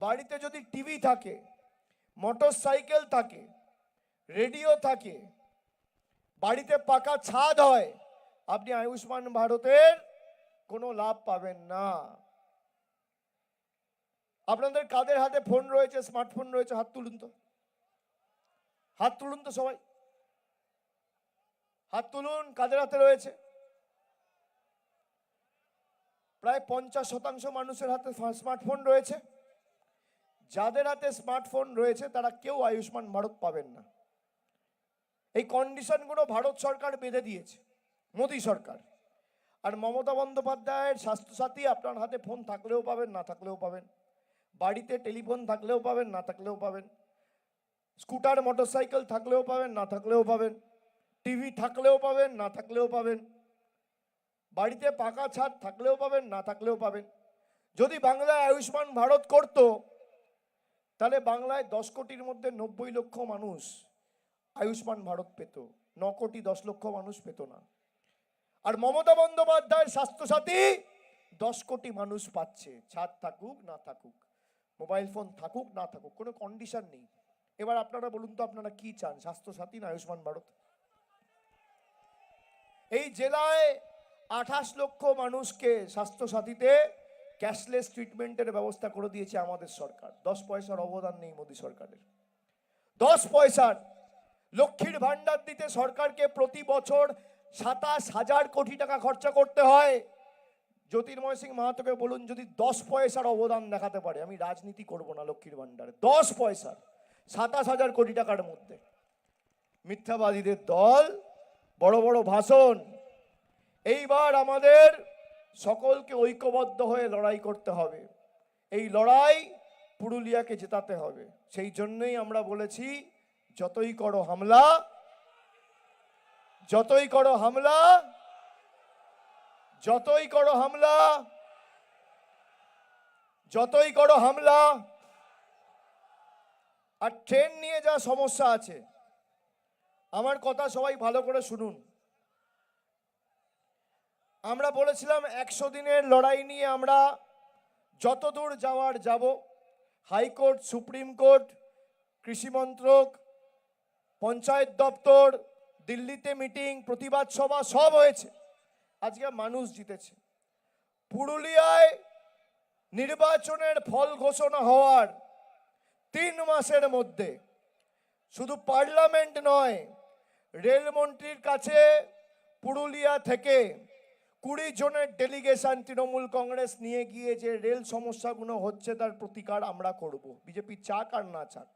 বাড়িতে যদি টিভি থাকে মোটর সাইকেল থাকে, রেডিও থাকে, বাড়িতে পাকা ছাদ হয়, আপনি আয়ুষ্মান ভারতের কোনো লাভ পাবেন না। আপনাদের কাদের হাতে ফোন রয়েছে, স্মার্টফোন রয়েছে? হাত তুলুন তো। হাত তুলুন তো সবাই। হাত তুলুন, কাদের হাতে রয়েছে? প্রায় পঞ্চাশ শতাংশ মানুষের হাতে স্মার্টফোন রয়েছে। যাদের হাতে স্মার্টফোন রয়েছে, তারা কেউ আয়ুষ্মান ভারত পাবেন না। এই কন্ডিশনগুলো ভারত সরকার বেঁধে দিয়েছে, মোদী সরকার। আর মমতা বন্দ্যোপাধ্যায়ের স্বাস্থ্যসাথী আপনার হাতে ফোন থাকলেও পাবেন, না থাকলেও পাবেন। বাড়িতে টেলিফোন থাকলেও পাবেন, না থাকলেও পাবেন। স্কুটার, মোটরসাইকেল থাকলেও পাবেন, না থাকলেও পাবেন। টিভি থাকলেও পাবেন, না থাকলেও পাবেন। বাড়িতে পাকা ছাদ থাকলেও পাবেন, না থাকলেও পাবেন। যদি বাংলায় আয়ুষ্মান ভারত করত তাহলে বাংলায় দশ কোটির মধ্যে নব্বই লক্ষ মানুষ আয়ুষ্মান ভারত পেত। ন কোটি দশ লক্ষ মানুষ পেত না। আর মমতা বন্দ্যোপাধ্যায়ের স্বাস্থ্যসাথী দশ কোটি মানুষ পাচ্ছে। ছাদ থাকুক, না থাকুক। মোবাইল ফোন থাকুক, না থাকুক, কোনো কন্ডিশন নেই। এবার আপনারা বলুন তো, আপনারা কি চান? স্বাস্থ্যসাথী না আয়ুষ্মান ভারত? এই জেলায় আঠাশ লক্ষ মানুষকে স্বাস্থ্যসাথীতে ক্যাশলেস ট্রিটমেন্টের ব্যবস্থা করে দিয়েছে আমাদের সরকার। দশ পয়সার অবদান নেই মোদী সরকারের। দশ পয়সার লক্ষ্মীর ভাণ্ডার দিতে সরকারকে প্রতি বছর সাতাশ হাজার কোটি টাকা খরচা করতে হয়। জ্যোতির্ময় সিং মাহাতোকে বলুন, যদি দশ পয়সার অবদান দেখাতে পারে, আমি রাজনীতি করব না লক্ষ্মীর ভাণ্ডারে। দশ পয়সার, সাতাশ হাজার কোটি টাকার মধ্যে। মিথ্যাবাদীদের দল, বড় বড় ভাষণ। এইবার আমাদের সকলকে ঐক্যবদ্ধ হয়ে লড়াই করতে হবে। এই লড়াই পুরুলিয়াকে জেতাতে হবে। সেই জন্যই আমরা বলেছি, যতই করো হামলা, যতই করো হামলা, যতই করো হামলা, যতই করো হামলা, আর ট্রেন নিয়ে যা সমস্যা আছে, আমার কথা সবাই ভালো করে শুনুন। আমরা বলেছিলাম একশো দিনের লড়াই নিয়ে আমরা যত দূর যাওয়ার যাব, হাইকোর্ট, সুপ্রিম কোর্ট, কৃষি মন্ত্রক, পঞ্চায়েত দপ্তর, দিল্লিতে মিটিং, প্রতিবাদ সভা, সব হয়েছে। আজকে মানুষ জিতেছে। পুরুলিয়ায় নির্বাচনের ফল ঘোষণা হওয়ার তিন মাসের মধ্যে শুধু পার্লামেন্ট নয়, রেলমন্ত্রীর কাছে পুরুলিয়া থেকে কুড়ি জনের ডেলিগেশন তৃণমূল কংগ্রেস নিয়ে গিয়ে যে রেল সমস্যাগুলো হচ্ছে তার প্রতিকার আমরা করব। বিজেপি চাক আর না চাক।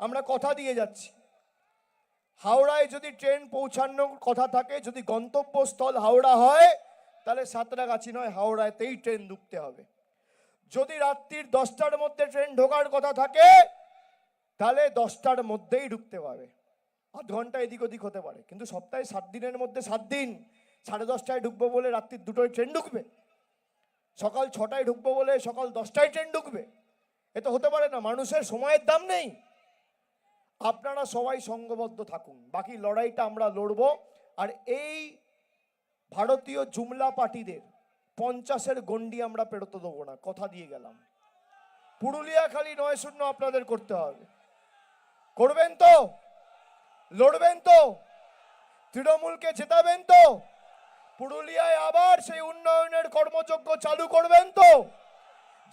আমরা কথা দিয়ে যাচ্ছি। হাওড়ায় যদি ট্রেন পৌঁছানোর কথা থাকে, যদি গন্তব্যস্থল হাওড়া হয়, তাহলে সাঁতরাগাছি নয়, হাওড়াতেই ট্রেন ঢুকতে হবে। যদি রাত্রির দশটার মধ্যে ট্রেন ঢোকার কথা থাকে, তাহলে দশটার মধ্যেই ঢুকতে পারবে। আধ ঘণ্টা এদিক ওদিক হতে পারে, কিন্তু সপ্তাহে সাত দিনের মধ্যে সাত দিন। সাড়ে দশটায় ঢুকবো বলে রাত্রির দুটোয় ট্রেন ঢুকবে। সকাল ছটায় ঢুকবো বলে সকাল দশটায় ট্রেন ঢুকবে। এ তো হতে পারে না, মানুষের সময়ের দাম নেই। আপনারা সবাই সঙ্গবদ্ধ থাকুন, বাকি লড়াইটা আমরা লড়ব। আর এই ভারতীয় জুমলা পার্টিদের পঞ্চাশের গন্ডি আমরা পেরোতে দেবো না, কথা দিয়ে গেলাম। পুরুলিয়া খালি নয় শূন্য আপনাদের করতে হবে। করবেন তো? লড়বেন তো? তৃণমূলকে জেতাবেন তো? পুরুলিয়ায় আবার সেই উন্নয়নের কর্মযজ্ঞ চালু করবেন তো?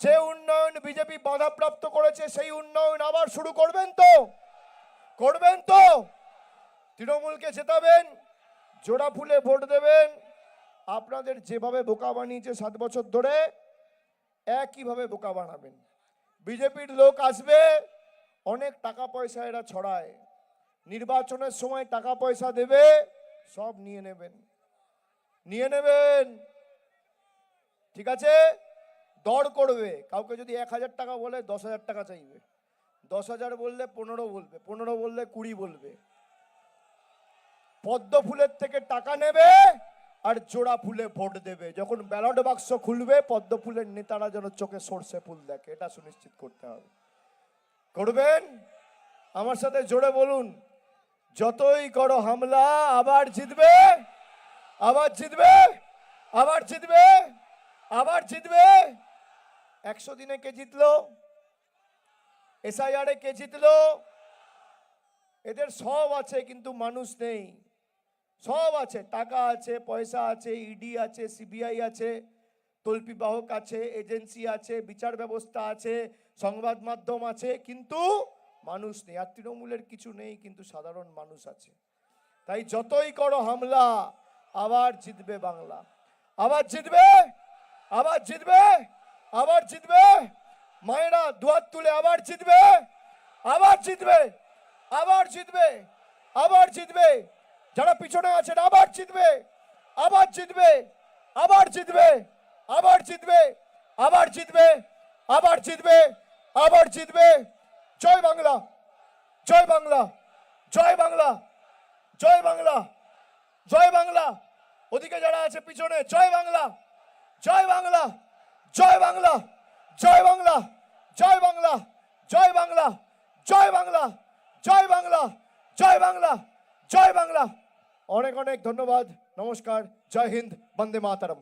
যে উন্নয়ন বিজেপি বাধাপ্রাপ্ত করেছে, সেই উন্নয়ন আবার শুরু করবেন তো? করবেন তো? তৃণমূলকে জেতাবেন, জোড়া ফুলে ভোট দেবেন। আপনাদের যেভাবে বোকা বানিয়েছে সাত বছর ধরে, একইভাবে বোকা বানাবেন। বিজেপির লোক আসবে, অনেক টাকা পয়সা এরা ছড়ায়। নির্বাচনের সময় টাকা পয়সা দেবে, সব নিয়ে নেবেন। নিয়ে নেবেন। ঠিক আছে? দর করবে। কাউকে যদি এক হাজার টাকা বলে, দশ হাজার টাকা চাইবে। দশ হাজার বললে পনেরো বলবে, পনেরো বললে কুড়ি বলবে। পদ্ম ফুলের থেকে টাকা নেবে আর জোড়া ফুলে ভোট দেবে। যখন ব্যালট বাক্স খুলবে, পদ্ম ফুলের নেতারা যেন চোখে সর্ষে ফুল দেখে, এটা সুনিশ্চিত করতে হবে। করবেন? আমার সাথে জোরে বলুন। যতই করো হামলা, আবার জিতবে। আবার জিতবে? আবার জিতবে? আবার জিতবে? একশো দিনে কে জিতলো? এসআইআরে কে জিতলো? এদের সব আছে, কিন্তু মানুষ নেই। সব আছে। টাকা আছে, পয়সা আছে ইডি আছে সিবিআই আছে, তল্পি বাহক আছে, এজেন্সি আছে, বিচার ব্যবস্থা আছে, সংবাদ মাধ্যম আছে, কিন্তু মানুষ নেই। আর তৃণমূলের কিছু নেই, কিন্তু সাধারণ মানুষ আছে। তাই যতই করো হামলা আবার জিতবে বাংলা আবার জিতবে আবার জিতবে আবার জিতবে মায়েরা দুয়ার তুলে আবার জিতবে আবার জিতবে আবার জিতবে আবার জিতবে যারা পিছনে আছেন আবার জিতবে আবার জিতবে আবার জিতবে আবার জিতবে আবার জিতবে আবার জিতবে আবার জিতবে জয় বাংলা জয় বাংলা জয় বাংলা জয় বাংলা জয় বাংলা ওদিকে যারা আছে পিছনে জয় বাংলা জয় বাংলা জয় বাংলা জয় বাংলা জয় বাংলা জয় বাংলা জয় বাংলা জয় বাংলা জয় বাংলা জয় বাংলা অনেক অনেক ধন্যবাদ নমস্কার জয় হিন্দ বন্দে মাতারম